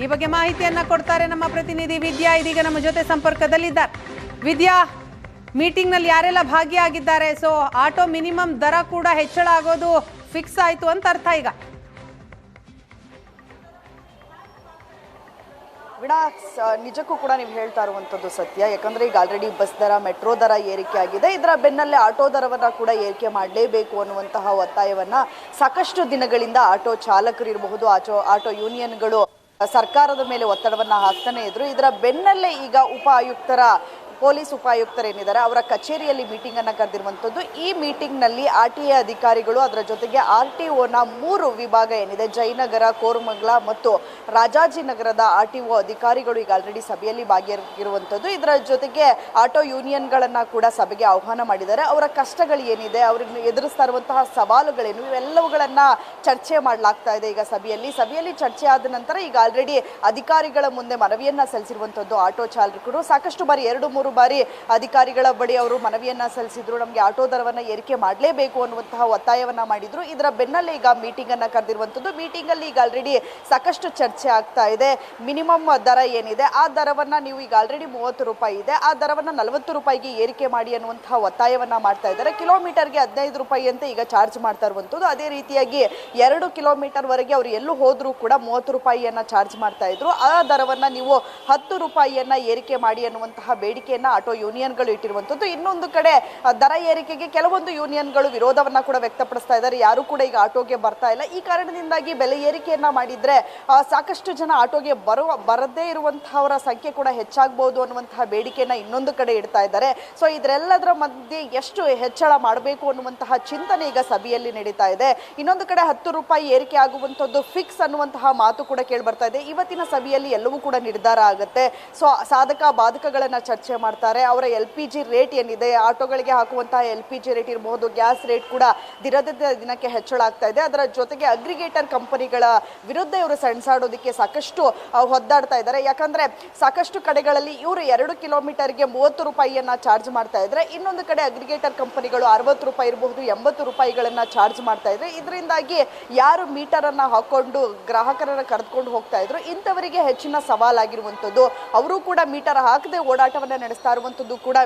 ಈ ಬಗ್ಗೆ ಮಾಹಿತಿಯನ್ನ ಕೊಡ್ತಾರೆ ನಮ್ಮ ಪ್ರತಿನಿಧಿ ವಿದ್ಯಾ ಇದೀಗ ನಮ್ಮ ಜೊತೆ ಸಂಪರ್ಕದಲ್ಲಿದ್ದಾರೆ. ವಿದ್ಯಾ ಮೀಟಿಂಗ್ನಲ್ಲಿ ಯಾರೆಲ್ಲ ಭಾಗಿಯಾಗಿದ್ದಾರೆ? ಸೊ ಆಟೋ ಮಿನಿಮಮ್ ದರ ಕೂಡ ಹೆಚ್ಚಳ ಆಗೋದು ಫಿಕ್ಸ್ ಆಯಿತು ಅಂತ ಅರ್ಥ ಈಗ. ವಿಡಾಕ್ಸ್ ನಿಜಕ್ಕೂ ಕೂಡ ನೀವು ಹೇಳ್ತಾ ಇರುವಂಥದ್ದು ಸತ್ಯ. ಯಾಕಂದ್ರೆ ಈಗ ಆಲ್ರೆಡಿ ಬಸ್ ದರ ಮೆಟ್ರೋ ದರ ಏರಿಕೆ ಆಗಿದೆ. ಇದರ ಬೆನ್ನಲ್ಲೇ ಆಟೋ ದರವನ್ನು ಕೂಡ ಏರಿಕೆ ಮಾಡಲೇಬೇಕು ಅನ್ನುವಂತಹ ಒತ್ತಾಯವನ್ನು ಸಾಕಷ್ಟು ದಿನಗಳಿಂದ ಆಟೋ ಚಾಲಕರಿರಬಹುದು ಆಟೋ ಆಟೋ ಯೂನಿಯನ್ಗಳು ಸರ್ಕಾರದ ಮೇಲೆ ಒತ್ತಡವನ್ನು ಹಾಕ್ತಾನೆ ಇದ್ರು. ಇದರ ಬೆನ್ನಲ್ಲೇ ಈಗ ಉಪ ಆಯುಕ್ತರ ಪೊಲೀಸ್ ಉಪಾಯುಕ್ತರೇನಿದ್ದಾರೆ, ಅವರ ಕಚೇರಿಯಲ್ಲಿ ಮೀಟಿಂಗ್ ಅನ್ನ ಕರೆದಿರುವಂತದ್ದು. ಈ ಮೀಟಿಂಗ್ನಲ್ಲಿ ಆರ್ ಟಿ ಎ ಅಧಿಕಾರಿಗಳು ಅದರ ಜೊತೆಗೆ ಆರ್ ಟಿ ಒನ ಮೂರು ವಿಭಾಗ ಏನಿದೆ, ಜಯನಗರ, ಕೋರಮಂಗ್ಲ ಮತ್ತು ರಾಜಾಜಿನಗರದ ಆರ್ ಟಿ ಒ ಅಧಿಕಾರಿಗಳು ಈಗ ಆಲ್ರೆಡಿ ಸಭೆಯಲ್ಲಿ ಭಾಗಿಯಾಗಿರುವಂತದ್ದು. ಇದರ ಜೊತೆಗೆ ಆಟೋ ಯೂನಿಯನ್ಗಳನ್ನ ಕೂಡ ಸಭೆಗೆ ಆಹ್ವಾನ ಮಾಡಿದ್ದಾರೆ. ಅವರ ಕಷ್ಟಗಳು ಏನಿದೆ, ಅವರನ್ನು ಎದುರಿಸ್ತಾ ಇರುವಂತಹ ಸವಾಲುಗಳೇನು, ಇವೆಲ್ಲವುಗಳನ್ನ ಚರ್ಚೆ ಮಾಡಲಾಗ್ತಾ ಇದೆ ಈಗ ಸಭೆಯಲ್ಲಿ. ಸಭೆಯಲ್ಲಿ ಚರ್ಚೆ ಆದ ನಂತರ ಈಗ ಆಲ್ರೆಡಿ ಅಧಿಕಾರಿಗಳ ಮುಂದೆ ಮನವಿಯನ್ನು ಸಲ್ಲಿಸಿರುವಂಥದ್ದು ಆಟೋ ಚಾಲಕರು. ಸಾಕಷ್ಟು ಬಾರಿ ಎರಡು, ಮೂರು ಬಾರಿ ಅಧಿಕಾರಿಗಳ ಬಳಿ ಅವರು ಮನವಿಯನ್ನ ಸಲ್ಲಿಸಿದ್ರು. ನಮಗೆ ಆಟೋ ದರವನ್ನ ಏರಿಕೆ ಮಾಡಲೇಬೇಕು ಅನ್ನುವಂತಹ ಒತ್ತಾಯವನ್ನ ಮಾಡಿದ್ರು. ಇದರ ಬೆನ್ನಲ್ಲೇ ಈಗ ಮೀಟಿಂಗ್ ಅನ್ನ ಕರೆದಿರುವಂತದ್ದು. ಮೀಟಿಂಗ್ ಅಲ್ಲಿ ಈಗ ಆಲ್ರೆಡಿ ಸಾಕಷ್ಟು ಚರ್ಚೆ ಆಗ್ತಾ ಇದೆ. ಮಿನಿಮಮ್ ದರ ಏನಿದೆ, ಆ ದರವನ್ನ ನೀವು ಈಗ ಆಲ್ರೆಡಿ ಮೂವತ್ತು ರೂಪಾಯಿ ಇದೆ. ಆ ದರವನ್ನ ನಲವತ್ತು ರೂಪಾಯಿಗೆ ಏರಿಕೆ ಮಾಡಿ ಅನ್ನುವಂತಹ ಒತ್ತಾಯವನ್ನ ಮಾಡ್ತಾ ಇದ್ದಾರೆ. ಕಿಲೋಮೀಟರ್ಗೆ ಹದಿನೈದು ರೂಪಾಯಿ ಅಂತ ಈಗ ಚಾರ್ಜ್ ಮಾಡ್ತಾ ಇರುವಂತದ್ದು. ಅದೇ ರೀತಿಯಾಗಿ ಎರಡು ಕಿಲೋಮೀಟರ್ ವರೆಗೆ ಅವರು ಎಲ್ಲೂ ಹೋದ್ರೂ ಕೂಡ ಮೂವತ್ತು ರೂಪಾಯಿಯನ್ನ ಚಾರ್ಜ್ ಮಾಡ್ತಾ ಇದ್ರು. ಆ ದರವನ್ನ ನೀವು ಹತ್ತು ರೂಪಾಯಿಯನ್ನ ಏರಿಕೆ ಮಾಡಿ ಅನ್ನುವಂತಹ ಬೇಡಿಕೆಯನ್ನ ಆಟೋ ಯೂನಿಯನ್ಗಳು ಇಟ್ಟಿರುವಂತದ್ದು ಇನ್ನೊಂದು ಕಡೆ ದರ ಏರಿಕೆಗೆ ಕೆಲವೊಂದು ಯೂನಿಯನ್ಗಳು ವಿರೋಧವನ್ನ ಕೂಡ ವ್ಯಕ್ತಪಡಿಸ್ತಾ ಇದ್ದಾರೆ. ಯಾರು ಕೂಡ ಈಗ ಆಟೋಗೆ ಬರ್ತಾ ಇಲ್ಲ. ಈ ಕಾರಣದಿಂದಾಗಿ ಬೆಲೆ ಏರಿಕೆಯನ್ನ ಮಾಡಿದ್ರೆ ಸಾಕಷ್ಟು ಜನ ಆಟೋಗೆ ಬರುವ, ಬರದೇ ಇರುವಂತಹವರ ಸಂಖ್ಯೆ ಕೂಡ ಹೆಚ್ಚಾಗಬಹುದು ಅನ್ನುವಂತಹ ಬೇಡಿಕೆಯನ್ನ ಇನ್ನೊಂದು ಕಡೆ ಇಡ್ತಾ ಇದ್ದಾರೆ. ಸೊ, ಇದರೆಲ್ಲದರ ಮಧ್ಯೆ ಎಷ್ಟು ಹೆಚ್ಚಳ ಮಾಡಬೇಕು ಅನ್ನುವಂತಹ ಚಿಂತನೆ ಈಗ ಸಭೆಯಲ್ಲಿ ನಡೀತಾ ಇದೆ. ಇನ್ನೊಂದು ಕಡೆ ಹತ್ತು ರೂಪಾಯಿ ಏರಿಕೆ ಆಗುವಂಥದ್ದು ಫಿಕ್ಸ್ ಅನ್ನುವಂತಹ ಮಾತು ಕೂಡ ಕೇಳಿ ಬರ್ತಾ ಇದೆ. ಇವತ್ತಿನ ಸಭೆಯಲ್ಲಿ ಎಲ್ಲವೂ ಕೂಡ ನಿರ್ಧಾರ ಆಗುತ್ತೆ. ಸೊ, ಸಾಧಕ, ಬಾಧಕಗಳನ್ನ ಚರ್ಚೆ ಮಾಡ್ತಾರೆ. ಅವರ ಎಲ್ ಪಿ ಜಿ ರೇಟ್ ಏನಿದೆ? ಆಟೋಗಳಿಗೆ ಹಾಕುವಂತಹ ಎಲ್ ಪಿ ಜಿ ರೇಟ್ ಇರಬಹುದು, ಗ್ಯಾಸ್ ರೇಟ್ ಕೂಡ ದಿನದಿಂದ ದಿನಕ್ಕೆ ಹೆಚ್ಚಳ ಆಗ್ತಾ ಇದೆ. ಅದರ ಜೊತೆಗೆ ಅಗ್ರಿಗೇಟರ್ ಕಂಪನಿಗಳ ವಿರುದ್ಧ ಇವರು ಸೆಣಸಾಡೋದಕ್ಕೆ ಸಾಕಷ್ಟು ಹೊದ್ದಾಡ್ತಾ ಇದ್ದಾರೆ. ಯಾಕಂದ್ರೆ ಸಾಕಷ್ಟು ಕಡೆಗಳಲ್ಲಿ ಇವರು ಎರಡು ಕಿಲೋಮೀಟರ್ಗೆ ಮೂವತ್ತು ರೂಪಾಯಿಯನ್ನ ಚಾರ್ಜ್ ಮಾಡ್ತಾ ಇದ್ರೆ, ಇನ್ನೊಂದು ಕಡೆ ಅಗ್ರಿಗೇಟರ್ ಕಂಪನಿಗಳು ಅರವತ್ತು ರೂಪಾಯಿ ಇರಬಹುದು, ಎಂಬತ್ತು ರೂಪಾಯಿಗಳನ್ನ ಚಾರ್ಜ್ ಮಾಡ್ತಾ ಇದ್ರೆ, ಇದರಿಂದಾಗಿ ಯಾರು ಮೀಟರ್ ಅನ್ನ ಹಾಕೊಂಡು ಗ್ರಾಹಕರನ್ನ ಕರೆದುಕೊಂಡು ಹೋಗ್ತಾ ಇದ್ರು, ಇಂಥವರಿಗೆ ಹೆಚ್ಚಿನ ಸವಾಲಾಗಿರುವಂಥದ್ದು. ಅವರು ಕೂಡ ಮೀಟರ್ ಹಾಕದೆ ಓಡಾಟವನ್ನ ನಡೆಸ್ತಾ ಇರುವಂಥದ್ದು ಕೂಡ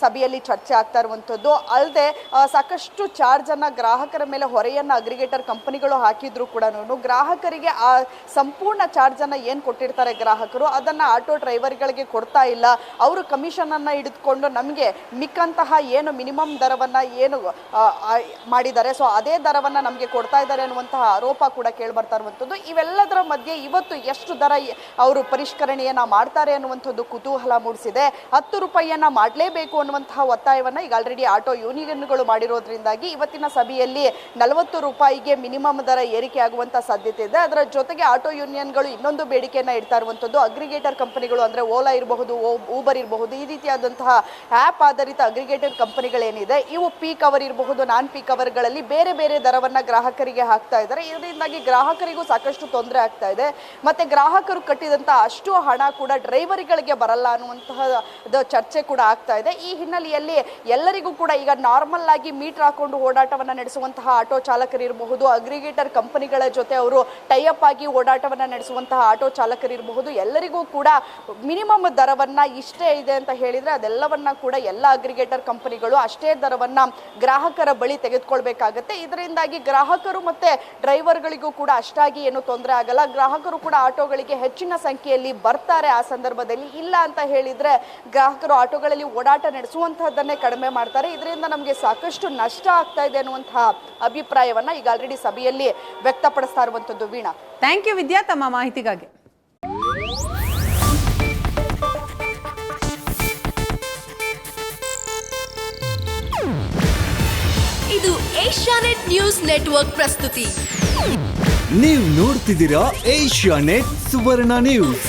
ಸಭೆಯಲ್ಲಿ ಚರ್ಚೆ ಆಗ್ತಾ ಇರುವಂಥದ್ದು. ಅಲ್ಲದೆ ಸಾಕಷ್ಟು ಚಾರ್ಜನ್ನು ಗ್ರಾಹಕರ ಮೇಲೆ ಹೊರೆಯನ್ನ ಅಗ್ರಿಗೇಟರ್ ಕಂಪನಿಗಳು ಹಾಕಿದ್ರು ಕೂಡ ಗ್ರಾಹಕರಿಗೆ ಆ ಸಂಪೂರ್ಣ ಚಾರ್ಜನ್ನು ಏನು ಕೊಟ್ಟಿರ್ತಾರೆ ಗ್ರಾಹಕರು? ಅದನ್ನ ಆಟೋ ಡ್ರೈವರ್ಗಳಿಗೆ ಕೊಡ್ತಾ ಇಲ್ಲ. ಅವರು ಕಮಿಷನ್ ಅನ್ನ ಹಿಡಿದುಕೊಂಡು ನಮಗೆ ಮಿಕ್ಕಂತಹ ಏನು ಮಿನಿಮಮ್ ದರವನ್ನ ಏನು ಮಾಡಿದ್ದಾರೆ. ಸೊ, ಅದೇ ದರವನ್ನ ನಮಗೆ ಕೊಡ್ತಾ ಇದ್ದಾರೆ ಅನ್ನುವಂತಹ ಆರೋಪ ಕೂಡ ಕೇಳಿ ಬರ್ತಾ ಇರುವಂಥದ್ದು. ಇವೆಲ್ಲದರ ಮಧ್ಯೆ ಇವತ್ತು ಎಷ್ಟು ದರ ಅವರು ಪರಿಷ್ಕರಣೆಯನ್ನು ಮಾಡ್ತಾರೆ ಅನ್ನುವಂಥದ್ದು ಕುತೂಹಲ ಮೂಡಿಸಿದೆ. ಹತ್ತು ರೂಪಾಯಿಯನ್ನ ಮಾಡಲೇಬೇಕು ಅನ್ನುವಂತಹ ಒತ್ತಾಯವನ್ನ ಈಗ ಆಲ್ರೆಡಿ ಆಟೋ ಯೂನಿಯನ್ಗಳು ಮಾಡಿರೋದ್ರಿಂದಾಗಿ ಇವತ್ತಿನ ಸಭೆಯಲ್ಲಿ ನಲವತ್ತು ರೂಪಾಯಿಗೆ ಮಿನಿಮಮ್ ದರ ಏರಿಕೆ ಆಗುವಂತ ಸಾಧ್ಯತೆ ಇದೆ. ಅದರ ಜೊತೆಗೆ ಆಟೋ ಯೂನಿಯನ್ಗಳು ಇನ್ನೊಂದು ಬೇಡಿಕೆಯನ್ನ ಇಡ್ತಾ ಇರುವಂಥದ್ದು ಅಗ್ರಿಗೇಟರ್ ಕಂಪನಿಗಳು ಅಂದ್ರೆ ಓಲಾ ಇರಬಹುದು ಊಬರ್ ಇರಬಹುದು, ಈ ರೀತಿಯಾದಂತಹ ಆ್ಯಪ್ ಆಧಾರಿತ ಅಗ್ರಿಗೇಟರ್ ಕಂಪನಿಗಳೇನಿದೆ ಇವು ಪೀಕ್ ಅವರ್ ಇರಬಹುದು ನಾನ್ ಪೀಕ್ ಅವರ್ಗಳಲ್ಲಿ ಬೇರೆ ಬೇರೆ ದರವನ್ನ ಗ್ರಾಹಕರಿಗೆ ಹಾಕ್ತಾ ಇದ್ದಾರೆ. ಇದರಿಂದಾಗಿ ಗ್ರಾಹಕರಿಗೂ ಸಾಕಷ್ಟು ತೊಂದರೆ ಆಗ್ತಾ ಇದೆ. ಮತ್ತೆ ಗ್ರಾಹಕರು ಕಟ್ಟಿದಂತ ಅಷ್ಟು ಹಣ ಕೂಡ ಡ್ರೈವರ್ಗಳಿಗೆ ಬರಲ್ಲ ಅನ್ನುವಂತಹ ಚರ್ಚೆ ಕೂಡ ಆಗ್ತಾ ಇದೆ. ಈ ಹಿನ್ನೆಲೆಯಲ್ಲಿ ಎಲ್ಲರಿಗೂ ಕೂಡ ಈಗ ನಾರ್ಮಲ್ ಆಗಿ ಮೀಟರ್ ಹಾಕೊಂಡು ಓಡಾಟವನ್ನ ನಡೆಸುವಂತಹ ಆಟೋ ಚಾಲಕರಿರಬಹುದು ಅಗ್ರಿಗೇಟರ್ ಕಂಪನಿಗಳ ಜೊತೆ ಅವರು ಟೈಅಪ್ ಆಗಿ ಓಡಾಟವನ್ನ ನಡೆಸುವಂತಹ ಆಟೋ ಚಾಲಕರಿರಬಹುದು ಎಲ್ಲರಿಗೂ ಕೂಡ ಮಿನಿಮಮ್ ದರವನ್ನ ಇಷ್ಟೇ ಇದೆ ಅಂತ ಹೇಳಿದ್ರೆ ಅದೆಲ್ಲವನ್ನ ಕೂಡ ಎಲ್ಲ ಅಗ್ರಿಗೇಟರ್ ಕಂಪನಿಗಳು ಅಷ್ಟೇ ದರವನ್ನ ಗ್ರಾಹಕರ ಬಳಿ ತೆಗೆದುಕೊಳ್ಬೇಕಾಗತ್ತೆ. ಇದರಿಂದಾಗಿ ಗ್ರಾಹಕರು ಮತ್ತೆ ಡ್ರೈವರ್ಗಳಿಗೂ ಕೂಡ ಅಷ್ಟಾಗಿ ಏನು ತೊಂದರೆ ಆಗಲ್ಲ. ಗ್ರಾಹಕರು ಕೂಡ ಆಟೋಗಳಿಗೆ ಹೆಚ್ಚಿನ ಸಂಖ್ಯೆಯಲ್ಲಿ ಬರ್ತಾರೆ ಆ ಸಂದರ್ಭದಲ್ಲಿ. ಇಲ್ಲ ಅಂತ ಹೇಳಿದ್ರೆ ಗ್ರಾಹಕರು ಆಟೋಗಳಲ್ಲಿ ಓಡಾಟ ನಡೆಸುವಂತಹದ್ದನ್ನೇ ಕಡಿಮೆ ಮಾಡ್ತಾರೆ. ಇದರಿಂದ ನಮಗೆ ಸಾಕಷ್ಟು ನಷ್ಟ ಆಗ್ತಾ ಇದೆ ಅನ್ನುವಂತಹ ಅಭಿಪ್ರಾಯವನ್ನ ಈಗ ಆಲ್ರೆಡಿ ಸಭೆಯಲ್ಲಿ ವ್ಯಕ್ತಪಡಿಸ್ತಾ ಇರುವಂತದ್ದು ವೀಣಾ. ಥ್ಯಾಂಕ್ ಯು ವಿದ್ಯಾ ತಮ್ಮ ಮಾಹಿತಿಗಾಗಿ. ಇದು ಏಷ್ಯಾನೆಟ್ ನ್ಯೂಸ್ ನೆಟ್ವರ್ಕ್ ಪ್ರಸ್ತುತಿ. ನೀವು ನೋಡ್ತಿದ್ದೀರಾ ಏಷ್ಯಾ ನೆಟ್ ಸುವರ್ಣ ನ್ಯೂಸ್.